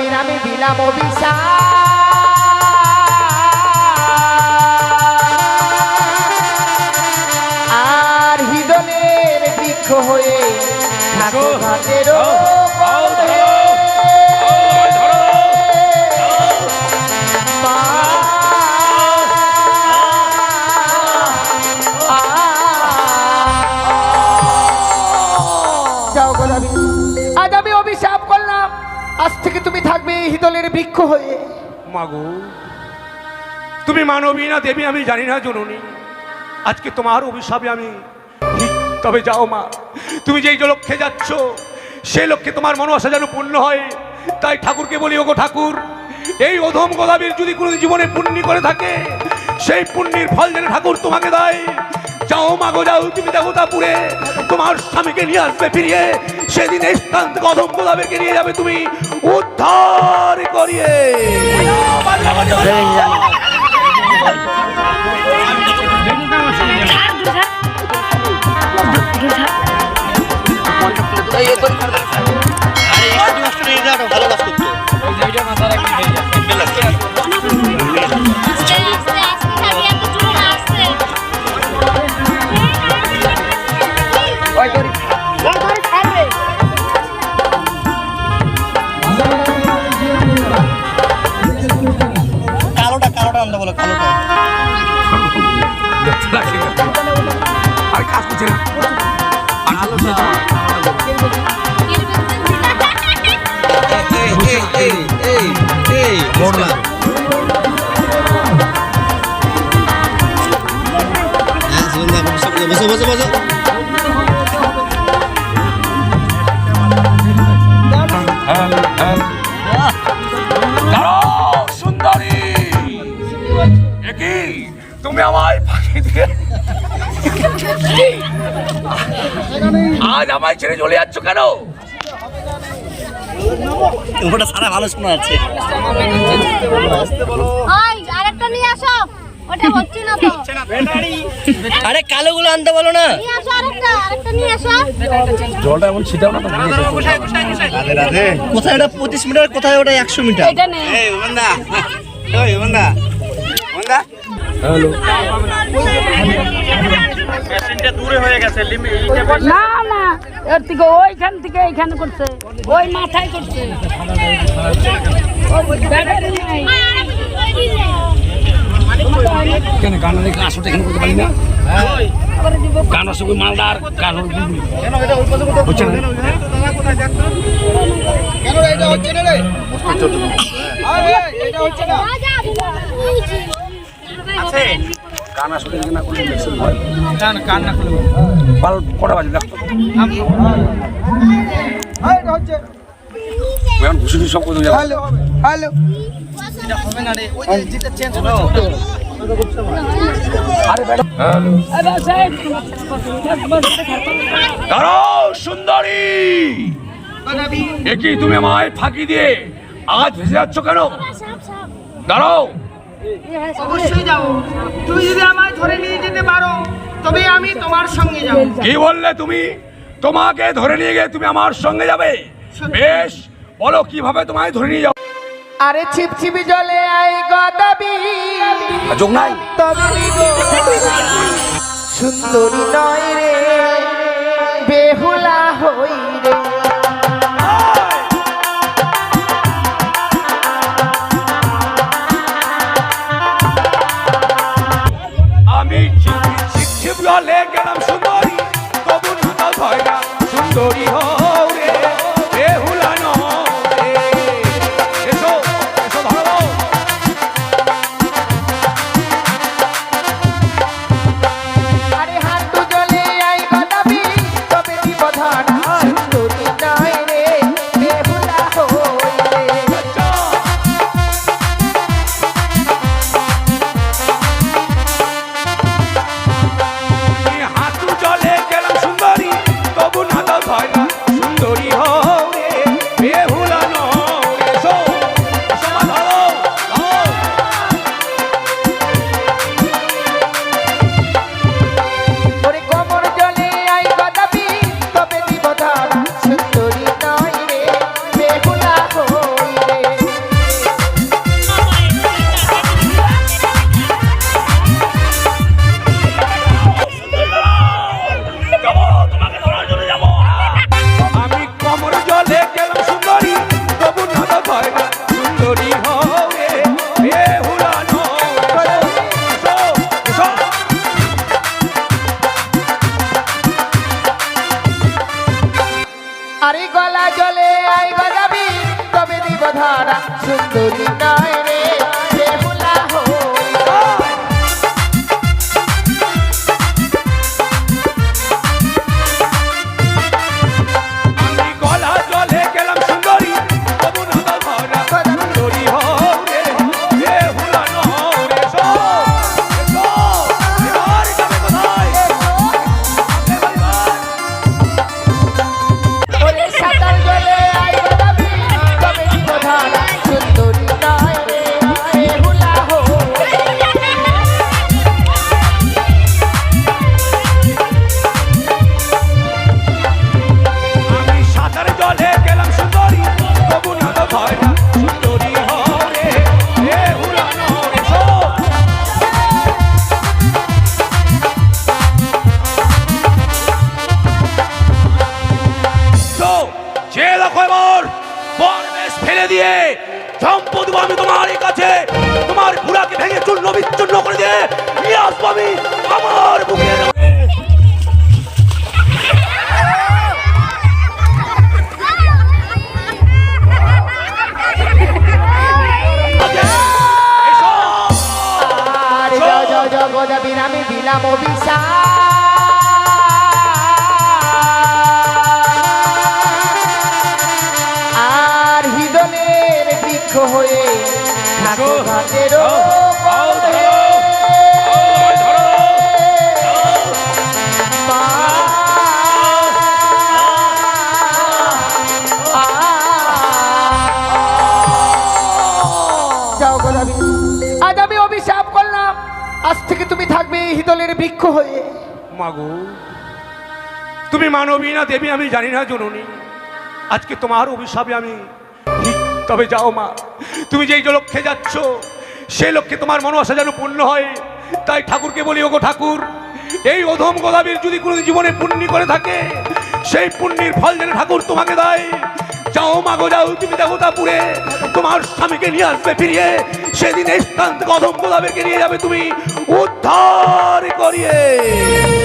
গদাবীর আমি দিলাম অভিশাপ। আর হৃদয়ের বৃক্ষ হয়ে ঠাকুর ঘাটেরও হিদলের বৃক্ষ হয়ে। মাগো, তুমি মানবী না দেবী আমি জানি না জননী। আজকে তোমার অভিশাপে আমি তবে যাও মা, তুমি যেই লক্ষ্যে যাচ্ছ, সেই লক্ষ্যে তোমার মনোবাসা যেন পূর্ণ হয়। তাই ঠাকুরকে বলি, ওগো ঠাকুর, এই অধম গোলাপীর যদি কোনো জীবনে পুণ্যি করে থাকে, সেই পুণ্যের ফল যেন ঠাকুর তোমাকে দেয়। যাও মাগো যাও তুমি দেবতাপুরে। তোমার স্বামীকে নিয়ে আসবে ফিরিয়ে। সেদিন এই স্থান থেকে অধম গোলাপীরকে নিয়ে যাবে তুমি। উদ্ধার করিয়ে। আস্তে তুমি আমায় দিয়ে আজ আমায় ছেড়ে চলে যাচ্ছ কেন? ওটা সারা ভালো শোনা যাচ্ছে ওই আরেকটা নিয়ে আসো। ওটা হচ্ছে না তো। আরে কালোগুলো আনতে বলো না। নিয়ে আসো আরেকটা আরেকটা নিয়ে আসো। জলটা এমন ছিটাও না কোথায় ওটা পঁচিশ মিটার কোথায় ওটা একশো মিটার? এটা না না এর থেকে ওইখান থেকে এইখানে করছে ওই মাথায় করছে কেন গানা দেখে আসলে এখানে করতে পারি না গান আসে মালদার গান হচ্ছে না গান আসলে এখানে না করলে ইলেকশন হয় গান না করলে বাল কটা বাজে দেখতো এখন ঘুষি সব যাবে? আরে ম্যাডাম হ্যালো এবার সাহেব, দাঁড়াও সুন্দরী। একই তুমি আমায় ফাঁকি দিয়ে আজ ভেসে যাচ্ছ কেন? দাঁড়াও। অবশ্যই যাব। তুমি যদি আমায় ধরে নিয়ে যেতে পারো তবে আমি তোমার সঙ্গে যাব। কি বললে তুমি? তোমাকে ধরে নিয়ে গিয়ে তুমি আমার সঙ্গে যাবে? বেশ বলো কীভাবে তোমায় ধরে নিয়ে যাও? আরে ছিপছিপি জলে আই গদাবি যোগ নাই? সুন্দরী নয় রে বেহুলা হই রে। সুন্দরী নয় হিদলের বৃক্ষ হয়ে। মাগো, তুমি মানবী না দেবী আমি জানি না জননী। আজকে তোমার অভিশাপে আমি তবে যাও মা। তুমি যেই লক্ষ্যে যাচ্ছ, সেই লক্ষ্যে তোমার মনোবাসা যেন পূর্ণ হয়। তাই ঠাকুরকে বলি, ওগো ঠাকুর, এই অধম গোলাপীর যদি কোনো জীবনে পুণ্যি করে থাকে, সেই পুণ্যের ফল যেন ঠাকুর তোমাকে দেয়। যাও মাগো যাও তুমি দেবতাপুরে। তোমার স্বামীকে নিয়ে আসবে ফিরিয়ে। সেদিন এই স্থান থেকে অধম গোলাপীরকে নিয়ে যাবে তুমি। উদ্ধার করিয়ে।